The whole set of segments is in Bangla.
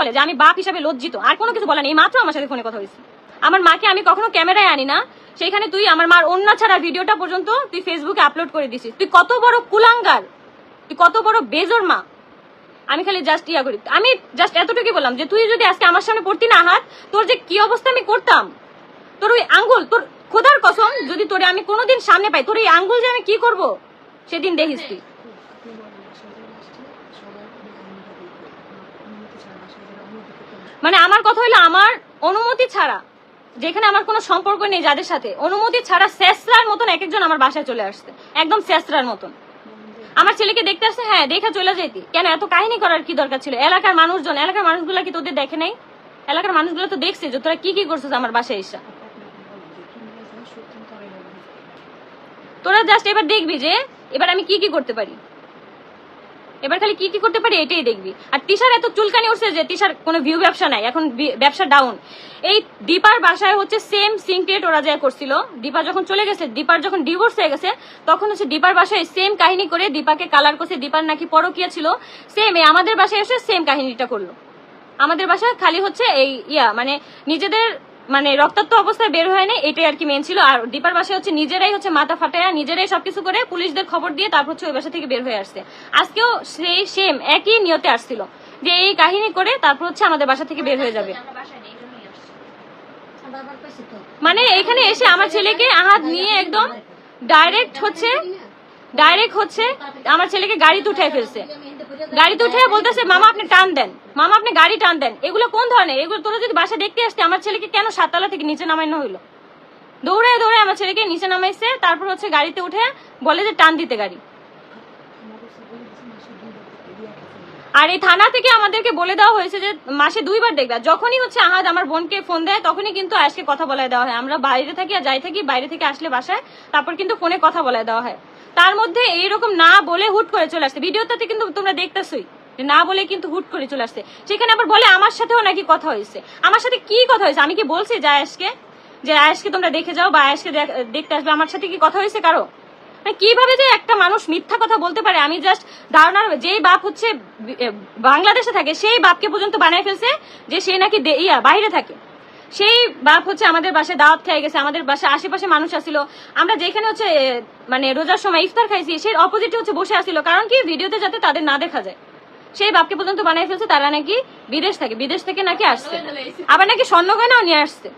বলে যে আমি বাপ হিসাবে লজ্জিত। আর কোনো কিছু বলে না এই মাত্র আমার সাথে ফোনে কথা হয়েছে। আমার মাকে আমি কখনো ক্যামেরায় আনি না সেখানে তুই আমার মার অন্য ছাড়া ভিডিওটা পর্যন্ত তুই ফেসবুকে আপলোড করে দিছিস। তুই কত বড় কুলাঙ্গার, তুই কত বড় বেজর মা। আমি খালি জাস্ট ইয়া করি। আমি জাস্ট এতটুকুই বললাম যে তুই যদি আজকে আমার সামনে পড়তি না হাত, তোর যে কি অবস্থা আমি করতাম? তোর ওই আঙ্গুল, তোর খোদার কসম, যদি তোরে আমি কোনোদিন সামনে পাই, তোর এই আঙ্গুল যে আমি কি করব? সেদিন দেখিস তুই। মানে আমার কথা হলো আমার অনুমতি ছাড়া, যেখানে আমার কোনো সম্পর্ক নেই যাদের সাথে, অনুমতি ছাড়া শেষরার মতন এক একজন আমার বাসায় চলে আসছে, একদম শেষরার মতন। আমার ছেলেকে দেখতে আসছে হ্যাঁ দেখা চলে যেতি কেন, এত কাহিনী করার কি দরকার ছিল? এলাকার মানুষজন, এলাকার মানুষগুলো কি তোদের দেখে নাই? এলাকার মানুষগুলো তো দেখছে যে তোরা কি কি করছিস আমার বাসায় এসে। তোরা জাস্ট এবার দেখবি যে, এবার আমি কি কি করতে পারি? এবার খালি কি কি করতে পারি এটাই দেখবি। আর তিশার এত চুলকানি উঠছে যে তিশার কোনো ভিউ ব্যবসা নাই, এখন ব্যবসা ডাউন এই দীপার বাসায় হচ্ছে সেম সিনক্রিয়েট ওরা যা করছিল। দীপা যখন চলে গেছে, দীপার যখন ডিভোর্স হয়ে গেছে, তখন হচ্ছে দীপার বাসায় সেম কাহিনী করে দীপাকে কালার করছে, দীপার নাকি পরকিয়া ছিল। সেম এই আমাদের বাসায় এসে সেম কাহিনীটা করল। আমাদের বাসায় খালি হচ্ছে এই ইয়া মানে নিজেদের মানে রক্তাক্ত অবস্থায় বের হয় না এটাই আর কি মেন ছিল। আর দীপার বাসায় হচ্ছে নিজেরাই হচ্ছে মাথা ফাটায়, নিজেরাই সবকিছু করে পুলিশদের খবর দিয়ে তারপর হচ্ছে ওই বাসা থেকে বের হয়ে আসছে। আজকেও সেই সেম একই নিয়তে আসছিল। যে এই কাহিনী করে তারপর হচ্ছে আমাদের বাসা থেকে বের হয়ে যাবে। মানে এখানে এসে আমার ছেলেকে আহাত নিয়ে একদম ডাইরেক্ট হচ্ছে ডাইরেক্ট হচ্ছে, আমার ছেলেকে গাড়িতে উঠে ফেলছে। গাড়িতে উঠে বলতেছে, মামা, আপনি টান দেন। মামা, আপনি গাড়ি টান দেন। এগুলো কোন ধরনের? এগুলো তোরা যদি বাসা দেখতে আসতে, আমার ছেলেকে কেন সাততলা থেকে নিচে নামানো হইল? দৌড়ে দৌড়ে আমার ছেলেকে নিচে নামাইছে, তারপর হচ্ছে গাড়িতে উঠে বলে যে, টান দিতে গাড়ি। আর এই থানা থেকে আমাদেরকে বলে দেওয়া হয়েছে যে, মাসে দুইবার দেখবে। যখনই হচ্ছে আহাদ আমার বোনকে ফোন দেয়, তখনই কিন্তু আজকে কথা বলায় দেওয়া হয়। আমরা বাইরে থাকি আর যাই থাকি, বাইরে থেকে আসলে বাসায়, তারপর কিন্তু ফোনে কথা বলায় দেওয়া হয়। তার মধ্যে এইরকম না বলে হুট করে চলে আসছে। ভিডিওটাতে কিন্তু তোমরা দেখতেছই না বলে কিন্তু হুট করে চলে আসছে। সেখানে আবার বলে আমার সাথেও নাকি কথা হয়েছে। আমার সাথে কি কথা হয়েছে? আমি কি বলছি যে আয়াসকে? যে আয়াসকে তোমরা দেখে যাও বা আয়াসকে দেখ- দেখতে আসবে। আমার সাথে কি কথা হয়েছে কারও? মানে কীভাবে যে একটা মানুষ মিথ্যা কথা বলতে পারে? আমি জাস্ট ধারণার যেই বাপ হচ্ছে বাংলাদেশে থাকে, সেই বাপকে পর্যন্ত বানায় ফেলছে যে সে নাকি ইয়া, বাইরে থাকে। সেই বাপ হচ্ছে আমাদের বাসায় দাওয়াত খেয়ে গেছে, আমাদের বাসায় আশেপাশে মানুষ আসছিল আমরা যেখানে হচ্ছে মানে রোজার সময় ইফতার খাইছি, সেই অপোজিটে হচ্ছে বসে আসছিল কারণ কি? ভিডিওতে যাতে তাদের না দেখা যায়। সেই বাপকে পর্যন্ত বানায় ফেলছে, তারা নাকি বিদেশ থাকে, বিদেশ থেকে নাকি আসছে। আবার নাকি স্বর্ণ গয়নাও নিয়ে আসছে।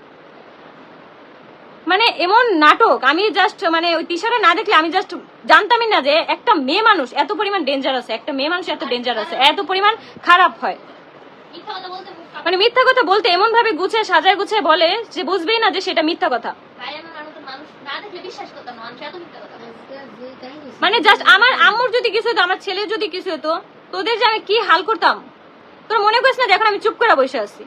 মানে এমন নাটক, আমি জাস্ট মানে ওই তিশারা না দেখলে আমি জাস্ট জানতামই না যে একটা মেয়ে মানুষ এত পরিমাণ ডেঞ্জার আছে, একটা মেয়ে মানুষ এত ডেঞ্জার আছে, এত পরিমাণ খারাপ হয়। মানে মিথ্যা কথা বলতে এমন ভাবে গুছিয়ে সাজায় গুছিয়ে বলে যে বুঝবেই না যে সেটা মিথ্যা কথা। মানে জাস্ট আমার আম্মুর যদি কিছু হতো আমার ছেলের যদি কিছু হতো তোদের যে আমি কি হাল করতাম? তোর মনে করিস না যে এখন আমি চুপ করে বসে আছি?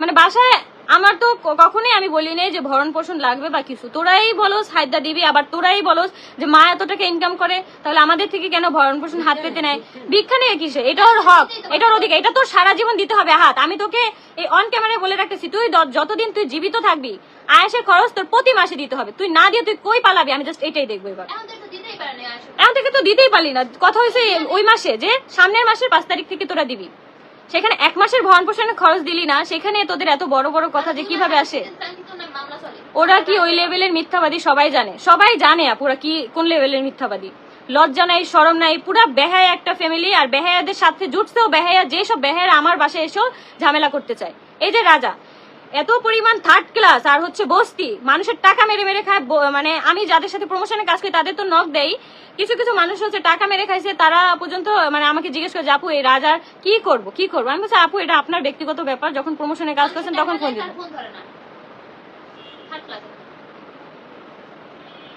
মানে বাসায় আমার তো কখনোই আমি বলি নাই যে ভরণ পোষণ লাগবে বা কিছু। তোরাই বলোস হায়দা দিবি আবার তোরাই বলোস যে মা এত টাকা ইনকাম করে তাহলে আমাদের থেকে কেন ভরণ পোষণ হাত পেতে নেয় ভিক্ষা নেই কিসে? এটা ওর হক এটা ওর অধিকার এটা তোর সারা জীবন দিতে হবে হাত। আমি তোকে এই অন ক্যামেরায় বলে রাখতেছি তুই যতদিন তুই জীবিত থাকবি আয়েসের খরচ তোর প্রতি মাসে দিতে হবে। তুই না দিয়ে তুই কই পালাবি? আমি জাস্ট এটাই দেখব এবার। এখন থেকে তো দিতেই পারলি না। কথা হয়েছে ওই মাসে যে সামনের মাসের পাঁচ তারিখ থেকে তোরা দিবি। সেখানে এক মাসের ভরণ পোষণের খরচ দিলি না, সেখানে তোদের এত বড় বড় কথা যে কীভাবে আসে? ওরা কি ওই লেভেলের মিথ্যাবাদী সবাই জানে? সবাই জানে আপুরা কি, কোন লেভেলের মিথ্যাবাদী? লজ্জা নাই সরম নাই, পুরা বেহায়া একটা ফ্যামিলি আর বেহায়াদের সাথে জুটছেও বেহায়া, যেসব বেহায়া আমার বাসায় এসেও ঝামেলা করতে চায়। এই যে রাজা এত পরিমাণ থার্ড ক্লাস আর হচ্ছে বস্তি। মানুষের টাকা মেরে মেরে খায় মানে আমি যাদের সাথে প্রমোশনে কাজ করি তাদের তো নখ দেই। কিছু কিছু মানুষ হচ্ছে টাকা মেরে খাইছে তারা পর্যন্ত মানে আমাকে জিজ্ঞেস করে আপু এই রাজার কি করব কি করব? আমি বলছি আপু এটা আপনার ব্যক্তিগত ব্যাপার যখন প্রমোশনে কাজ করছেন তখন ফোন ক্লাস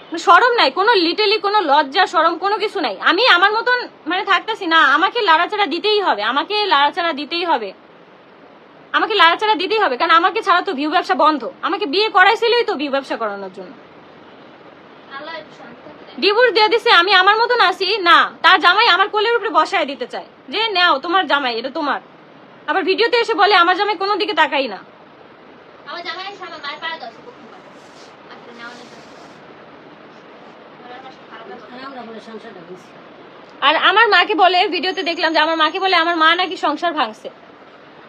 মানে সরম নাই কোনো লিটেলি কোনো লজ্জা সরম কোনো কিছু নাই। আমি আমার মতন মানে থাকতেছি না আমাকে লাড়াচাড়া দিতেই হবে আমাকে লাড়াচাড়া দিতেই হবে। আমাকে লাড়াচাড়া দিতেই হবে কারণ আমাকে ছাড়া তো ভিউ ব্যবসা বন্ধ। আমাকে বিয়ে করাইছিলই তো ভিউ ব্যবসা করানোর জন্য। ডিভোর্স দিয়ে দিছে আমি আমার মতন আসি না তার জামাই আমার কোলের উপরে বসায় দিতে চায়। যে নাও তোমার জামাই এটা তোমার। আবার ভিডিওতে এসে বলে আমার জামাই কোনো দিকে তাকাই না। সংসারটা বুঝছি আর আমার মাকে বলে ভিডিওতে দেখলাম যে আমার মাকে বলে আমার মা নাকি সংসার ভাঙছে।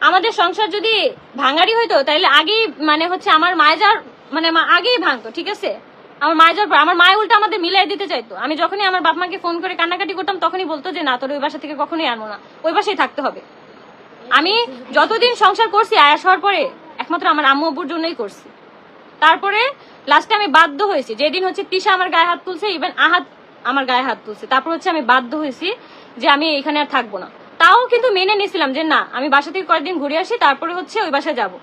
আমাদের সংসার যদি ভাঙারি হইতো তাহলে আগেই মানে হচ্ছে আমার মায়ের মানে মা- আগেই ভাঙতো, ঠিক আছে? আমার মায়ের যাওয়ার আমার মায় উল্টা আমাদের মিলাই দিতে চাইতো। আমি যখনই আমার বাপ মাকে ফোন করে কান্নাকাটি করতাম, তখনই বলতো যে, না, তোর ওই বাসা থেকে কখনোই আনব না। ওই বাসায় থাকতে হবে। আমি যতদিন সংসার করছি, আয়াস হওয়ার পরে, একমাত্র আমার আম্মু আব্বুর জন্যই করছি। তারপরে লাস্টে আমি বাধ্য হয়েছি। যেদিন হচ্ছে তিশা আমার গায়ে হাত তুলছে ইভেন আহাত আমার গায়ে হাত তুলছে। তারপর হচ্ছে আমি বাধ্য হয়েছি যে, আমি এখানে আর থাকব না। তাও কিন্তু মেনে নিয়েছিলাম যে না, আমি বাসা থেকে কয়েকদিন ঘুরে আসি, তারপরে হচ্ছে ওই বাসায় যাব।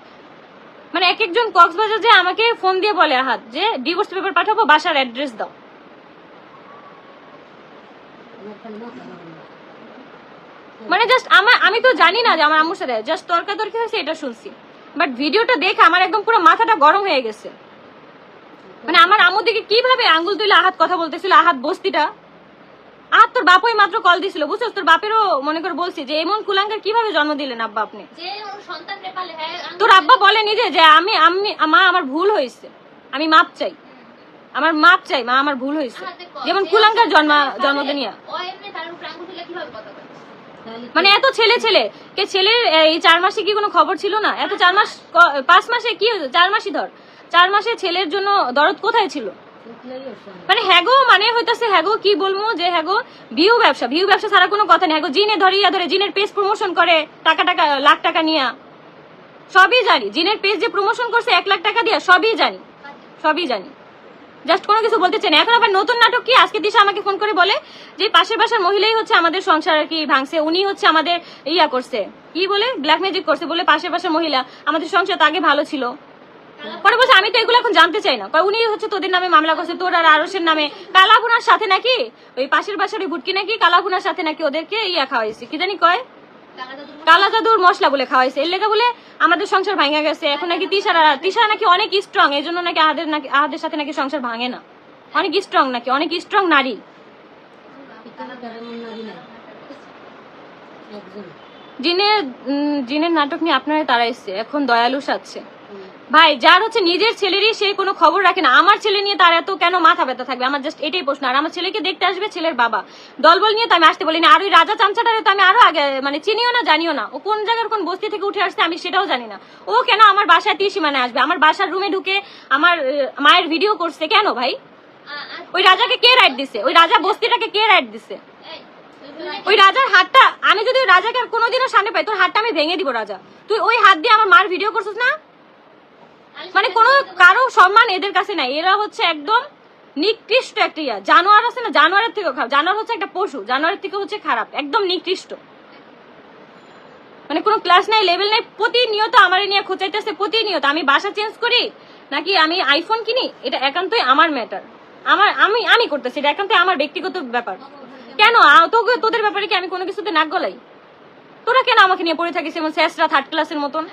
মানে এক একজন কক্সবাজার যে আমাকে ফোন দিয়ে বলে, আহাত, যে ডিভোর্স পেপার পাঠাবো, বাসার অ্যাড্রেস দাও। মানে জাস্ট আমার, আমি তো জানি না যে আমার আম্মুর সাথে জাস্ট তর্কাতর্কি হয়েছে, এটা শুনছি। বাট ভিডিওটা দেখে আমার একদম পুরো মাথাটা গরম হয়ে গেছে। মানে আমার আম্মু দিকে কীভাবে আঙ্গুল তুলে আহাত কথা বলতেছিল, আহাত বস্তিটা। আহাত তোর বাপই মাত্র কল দিছিল বুঝছিস? তোর বাপেরও মনে করে বলছি যে এমন কুলাঙ্গার কীভাবে জন্ম দিলেন আব্বা আপনি? হ্যাঁ তোর আব্বা বলে নিজে যে আমি আমি মা আমার ভুল হয়েছে। আমি মাপ চাই। আমার মাপ চাই মা আমার ভুল হয়েছে। যেমন ওর জন্ম সন্তান জন্ম রেপালে, নিয়ে ও এমনি তার উপরে আঙ্গুল তুলে কীভাবে কথা বলে? মানে এত ছেলে ছেলে কে ছেলের এই চার মাসে কি কোনো খবর ছিল না? এত চার মাস পাঁচ মাসে কি? চার মাসই ধর। চার মাসে ছেলের জন্য দরদ কোথায় ছিল? মানে হ্যাগো মানে হইতাছে হ্যাগো কি বলব যে হ্যাগো ভিউ ব্যবসা ভিউ ব্যবসা ছাড়া কোনো কথা নেই। হ্যাগো জিনে ধরে ইয়া ধরে, জিনের পেজ প্রমোশন করে টাকা টাকা, লাখ টাকা নিয়া। সবই জানি, জিনের পেজ যে প্রমোশন করছে এক লাখ টাকা দিয়া, সবই জানি সবই জানি। জাস্ট কোনো কিছু বলতে চাই না। এখন আবার নতুন নাটক কি? আজকে দিশা আমাকে ফোন করে বলে যে পাশের বাসার মহিলাই হচ্ছে আমাদের সংসার আর কি ভাঙছে। উনি হচ্ছে আমাদের ইয়া করছে। কি বলে? ব্ল্যাক ম্যাজিক করছে বলে পাশের বাসার মহিলা। আমাদের সংসার আগে ভালো ছিল। আমি তো এগুলো এখন জানতে চাই না। উনি হচ্ছে তোদের নামে মামলা করছে, তোর আর আরসের নামে। সাথে নাকি? ওই পাশের বাসার ওই ভুটকি নাকি? সাথে নাকি ওদেরকে কি জানি কয়? কালা জাদুর মশলা বলে এর বলে, আমাদের সংসার ভাঙা গেছে। এখন নাকি তিশারা তিশারা নাকি অনেক স্ট্রং এই জন্য নাকি আহাদের নাকি আহাদের সাথে নাকি সংসার ভাঙে না। অনেক স্ট্রং নাকি, অনেক স্ট্রং নারী। জিনের জিনের নাটক নিয়ে আপনারা তারা এসছে এখন দয়ালু সাজছে। ভাই, যার হচ্ছে নিজের ছেলেরই সে কোনো খবর রাখে না। আমার ছেলে নিয়ে তার এত কেন মাথা ব্যথা থাকবে? আমার জাস্ট এটাই প্রশ্ন। আর আমার ছেলেকে দেখতে আসবে ছেলের বাবা। দলবল নিয়ে তো আমি আসতে বলিনি। আর ওই রাজা চামচাটারে তো আমি আরও আগে মানে চিনিও না, জানিও না। ও কোন জায়গার কোন বস্তি থেকে উঠে আসছে আমি সেটাও জানি না। ও কেন আমার বাসায় ত্রিসীমানে আসবে? আমার বাসার রুমে ঢুকে আমার মায়ের ভিডিও করছে কেন ভাই? ওই রাজাকে কে রাইট দিছে? ওই রাজা বস্তিটাকে কে রাইট দিছে? ওই রাজার হাতটা, আমি যদি রাজাকে কোনোদিনও সামনে পাই, তোর হাতটা আমি ভেঙে দিব, রাজা। তুই ওই হাত দিয়ে আমার মার ভিডিও করছিস না? মানে কোনো কারও সম্মান এদের কাছে নাই। এরা হচ্ছে একদম নিকৃষ্ট একটা ইয়া। জানোয়ার আছে না? জানোয়ারের থেকেও খারাপ। জানোয়ার হচ্ছে একটা পশু। জানোয়ারের থেকে হচ্ছে খারাপ। একদম নিকৃষ্ট। মানে কোনো ক্লাস নাই লেভেল নাই। প্রতিনিয়ত আমার নিয়ে খোঁচাইতেছে, প্রতিনিয়ত। আমি বাসা চেঞ্জ করি, নাকি আমি আইফোন কিনি? এটা একান্তই আমার ম্যাটার আমার, আমি আমি করতেছি। এটা একান্তই আমার ব্যক্তিগত ব্যাপার। কেন? তোদের ব্যাপারে কি আমি কোনো কিছুতে নাক গলাই? তোরা কেন আমাকে নিয়ে পড়ে থাকিস এমন শেষরা থার্ড ক্লাসের মতন?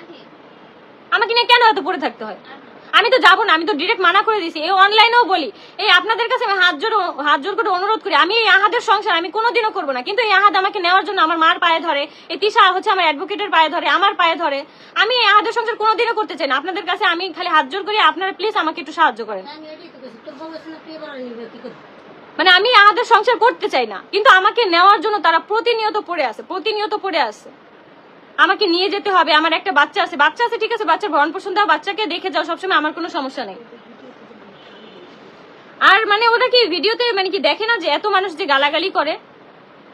আমাকে নিয়ে কেন এত পড়ে থাকতে হয়? আমি তো যাব না আমি তো ডিরেক্ট মানা করে দিছি এই অনলাইনেও বলি এই আপনাদের কাছে আমি হাত জোর হাত জোর করে অনুরোধ করি আমি এই আহাদের সংসার আমি কোনোদিনও করব না। কিন্তু এই আহাদ আমাকে নেওয়ার জন্য আমার মার পায়ে ধরে এই তিশা হচ্ছে আমার অ্যাডভোকেটের পায়ে ধরে আমার পায়ে ধরে। আমি এই আহাদের সংসার কোনোদিনও করতে চাই না। আপনাদের কাছে আমি খালি হাত জোর করি আপনারা প্লিজ আমাকে একটু সাহায্য করেন। মানে আমি আহাদের সংসার করতে চাই না কিন্তু আমাকে নেওয়ার জন্য তারা প্রতিনিয়ত পড়ে আছে প্রতিনিয়ত পড়ে আছে। আমাকে নিয়ে যেতে হবে, আমার একটা বাচ্চা আছে। বাচ্চা আছে, ঠিক আছে, বাচ্চার ভরণ পোষণ দাও, বাচ্চাকে দেখে যাও, সবসময় আমার কোনো সমস্যা নেই। আর মানে ওরা কি ভিডিওতে মানে কি দেখে না যে এত মানুষ যে গালাগালি করে?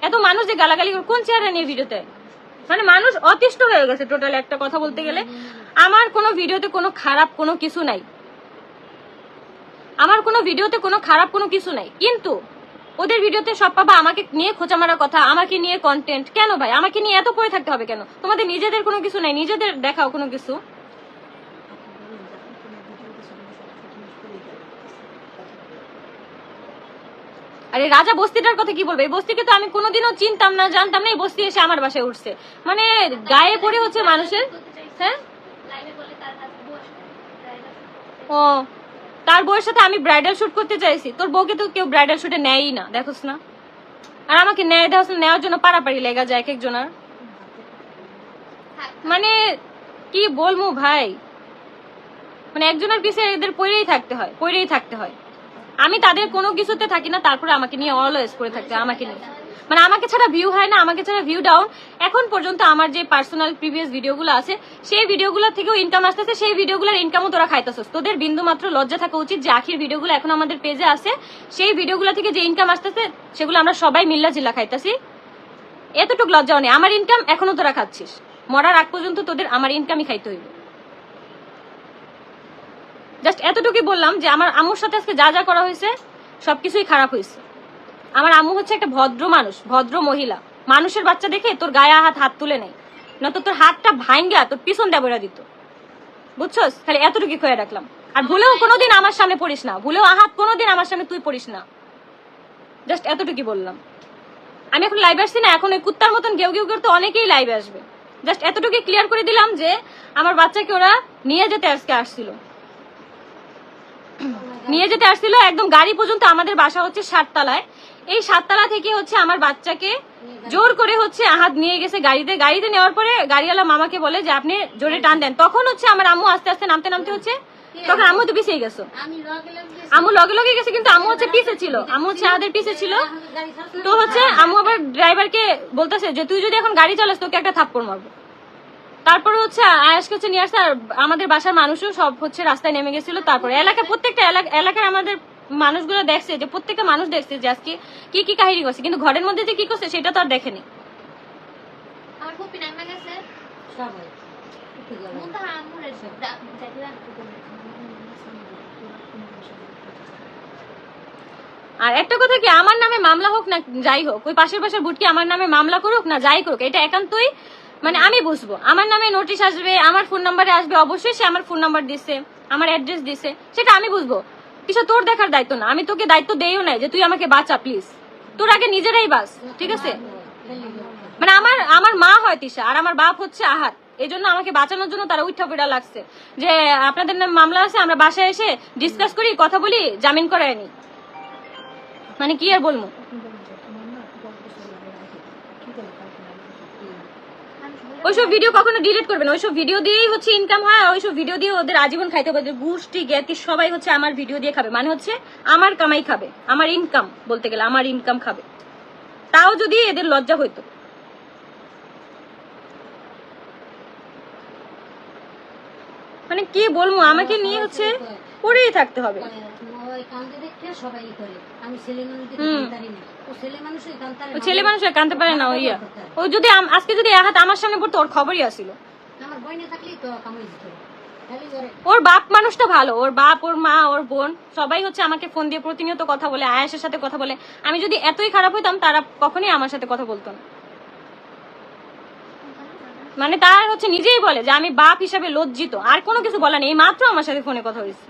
এত মানুষ যে গালাগালি করে, কোন চেহারা নিয়ে ভিডিওতে? মানে মানুষ অতিষ্ঠ হয়ে গেছে টোটাল একটা কথা বলতে গেলে। আমার কোনো ভিডিওতে কোনো খারাপ কোনো কিছু নাই। আমার কোনো ভিডিওতে কোনো খারাপ কোনো কিছু নাই। কিন্তু ওদের ভিডিওতে সব পাবা, আমাকে নিয়ে খোঁচা মারার কথা, আমাকে নিয়ে কন্টেন্ট কেন ভাই? আমাকে নিয়ে এত পড়ে থাকতে হবে কেন? তোমাদের নিজেদের কোনো কিছু নাই, নিজেদের দেখাও কোনো কিছু। আরে রাজা বস্তিটার কথা কি বলবে? এই বস্তিকে তো আমি কোনোদিনও চিনতাম না, জানতাম না, এই বস্তি এসে আমার বাসায় উঠছে। মানে গায়ে পড়ে হচ্ছে মানুষের হ্যাঁ? ও। তার বউয়ের সাথে আমি ব্রাইডাল শুট করতে চাইছি। তোর বউকে তো কেউ ব্রাইডাল শুটে নেয়ই না, দেখোস না। আর আমাকে ন্যায় দেওয়া নেওয়ার জন্য পারাপারি লেগা যায় এক একজনের। মানে কি বলব ভাই? মানে একজনের পিছিয়ে এদের পড়েই থাকতে হয় পড়েই থাকতে হয়। আমি তাদের কোনো কিছুতে থাকি না, তারপরে আমাকে নিয়ে অলওয়েজ করে থাকতে আমাকে নিয়ে। মানে আমাকে ছাড়া ভিউ হয় না, আমাকে ছাড়া ভিউ ডাউন এখন পর্যন্ত আমার যে পার্সোনাল প্রিভিয়াস ভিডিওগুলো আছে, সেই ভিডিওগুলো থেকেও ইনকাম আসতেছে, সেই ভিডিওগুলোর ইনকামও তোরা খাইতেছিস। তোদের বিন্দু মাত্র লজ্জা থাকা উচিত যে আখির ভিডিওগুলো এখন আমাদের পেজে আছে। সেই ভিডিওগুলো থেকে যে ইনকাম আসতেছে, সেগুলো আমরা সবাই মিল্লা জিল্লা খাইতেছি। এতটুকু লজ্জাও নেই। আমার ইনকাম এখনও তোরা খাচ্ছিস। মরার আগ পর্যন্ত তোদের আমার ইনকামই খাইতে হইবে। জাস্ট এতটুকুই বললাম যে আমার আম্মুর সাথে আজকে যা যা করা হয়েছে, সবকিছুই খারাপ হয়েছে। আমার আম্মু হচ্ছে একটা ভদ্র মানুষ, ভদ্র মহিলা। মানুষের বাচ্চা দেখে তোর গায়ে হাত হাত তুলে নেই। নয়তো তোর হাতটা ভাঙ্গা তোর পিছন দেবরা দিত। বুঝছস? খালি এতটুকু খয়ে রাখলাম। আর ভুলেও কোনোদিন আমার সামনে পড়িস না। ভুলেও আহাত কোনোদিন আমার সামনে তুই পড়িস না। জাস্ট এতটুকু বললাম। আমি এখন লাইভ আসছি না, এখন ওই কুত্তার মতন গেউ গেউ করতে অনেকেই লাইভে আসবে। জাস্ট এতটুকু ক্লিয়ার করে দিলাম যে, আমার বাচ্চাকে ওরা নিয়ে যেতে আজকে আসছিল। নিয়ে যেতে আসছিল, একদম গাড়ি পর্যন্ত আমাদের বাসা হচ্ছে সাততলায়। এই সাততলা থেকে হচ্ছে আমার বাচ্চাকে জোর করে হচ্ছে আহাত নিয়ে গেছে গাড়িতে। গাড়িতে নেওয়ার পরে গাড়িওয়ালা মামাকে বলে যে আপনি জোরে টান দেন। তখন হচ্ছে আমার আম্মু আস্তে আস্তে নামতে নামতে হচ্ছে তখন আম্মু তো পিছিয়ে গেছো। আমি লগে লগে আম্মু লগে লগে গেছে কিন্তু আম্মু হচ্ছে পিছে ছিল। আম্মু হচ্ছে আমাদের পিছে ছিল। তো হচ্ছে আম্মু আবার ড্রাইভারকে বলতেছে যে তুই যদি এখন গাড়ি চালাস তোকে একটা থাপ্পড় মারবো। তারপরে হচ্ছে আয়াসকে হচ্ছে নিয়ে আর আমাদের বাসার মানুষও সব হচ্ছে রাস্তায় নেমে গেছিল। তারপরে এলাকা প্রত্যেকটা এলাকা এলাকায় আমাদের মানুষগুলো দেখছে যে প্রত্যেকটা মানুষ দেখছে যে আজকে কি কি কাহিনী করছে কিন্তু ঘরের মধ্যে যে কি করছে সেটা তো আর দেখেনি। আমার গেছে। সবাই আর একটা কথা কি আমার নামে মামলা হোক না যাই হোক ওই পাশের পাশের বুটকি আমার নামে মামলা করুক না যাই করুক এটা একান্তই মানে আমি বুঝব। আমার নামে নোটিশ আসবে আমার ফোন নাম্বারে আসবে অবশ্যই সে আমার ফোন নাম্বার দিছে আমার অ্যাড্রেস দিছে সেটা আমি বুঝব। কিছু তোর দেখার দায়িত্ব না। আমি তোকে দায়িত্ব দেইও নাই যে তুই আমাকে বাঁচা প্লিজ তোর আগে নিজেরাই বাস ঠিক আছে? মানে আমার আমার মা হয় তিশা, আর আমার বাপ হচ্ছে আহাত। এই জন্য আমাকে বাঁচানোর জন্য তারা উঠা পিটা লাগছে। যে আপনাদের মামলা আছে, আমরা বাসায় এসে ডিসকাস করি, কথা বলি, জামিন করায়নি মানে কি আর বলব? ওইসব ভিডিও কখনো ডিলিট করবেন ওইসব ভিডিও দিয়েই হচ্ছে ইনকাম হয় আর ওইসব ভিডিও দিয়ে ওদের আজীবন খাইতে হবে। ওদের গোষ্ঠী জ্ঞাতি সবাই হচ্ছে আমার ভিডিও দিয়ে খাবে। মানে হচ্ছে আমার কামাই খাবে আমার ইনকাম বলতে গেলে আমার ইনকাম খাবে। তাও যদি এদের লজ্জা হইতো। মানে কি বলব আমাকে নিয়ে হচ্ছে পড়েই থাকতে হবে। সবাই করে। আমি ছেলে ও ছেলে মানুষ কানতে পারে না ইয়া। ওই যদি আজকে যদি আহাত আমার সামনে পড়তো ওর খবরই আসিল ওর বাপ মানুষটা ভালো ওর বাপ ওর মা ওর বোন সবাই হচ্ছে আমাকে ফোন দিয়ে প্রতিনিয়ত কথা বলে আয়েশের সাথে কথা বলে। আমি যদি এতই খারাপ হইতাম তারা কখনই আমার সাথে কথা বলতো না। মানে তার হচ্ছে নিজেই বলে যে আমি বাপ হিসাবে লজ্জিত। আর কোনো কিছু বলা নেই। এই মাত্র আমার সাথে ফোনে কথা হয়েছে।